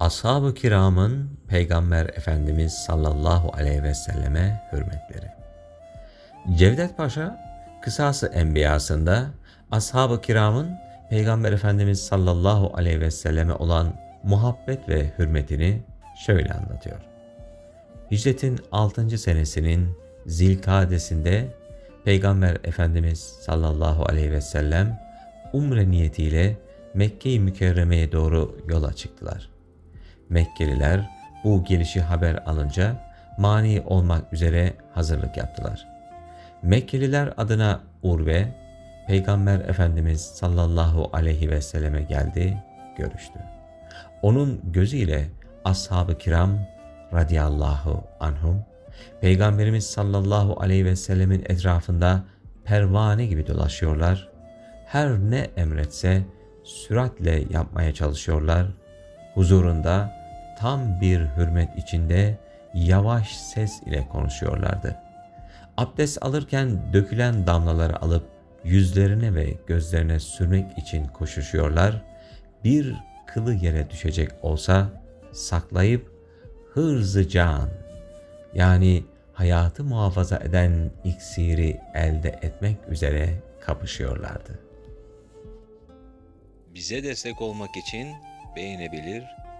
Ashab-ı kiramın Peygamber Efendimiz sallallahu aleyhi ve selleme hürmetleri. Cevdet Paşa, Kısası Enbiyasında Ashab-ı kiramın Peygamber Efendimiz sallallahu aleyhi ve selleme olan muhabbet ve hürmetini şöyle anlatıyor. Hicretin 6. senesinin Zilkadesinde Peygamber Efendimiz sallallahu aleyhi ve sellem umre niyetiyle Mekke-i Mükerreme'ye doğru yola çıktılar. Mekkeliler bu gelişi haber alınca mani olmak üzere hazırlık yaptılar. Mekkeliler adına Urve, Peygamber Efendimiz sallallahu aleyhi ve selleme geldi, görüştü. Onun gözüyle ashab-ı kiram radiyallahu anhum, Peygamberimiz sallallahu aleyhi ve sellemin etrafında pervane gibi dolaşıyorlar. Her ne emretse süratle yapmaya çalışıyorlar. Huzurunda tam bir hürmet içinde yavaş ses ile konuşuyorlardı. Abdest alırken dökülen damlaları alıp yüzlerine ve gözlerine sürmek için koşuşuyorlar. Bir kılı yere düşecek olsa saklayıp hırzı can yani hayatı muhafaza eden iksiri elde etmek üzere kapışıyorlardı. Bize destek olmak için beğenebilir,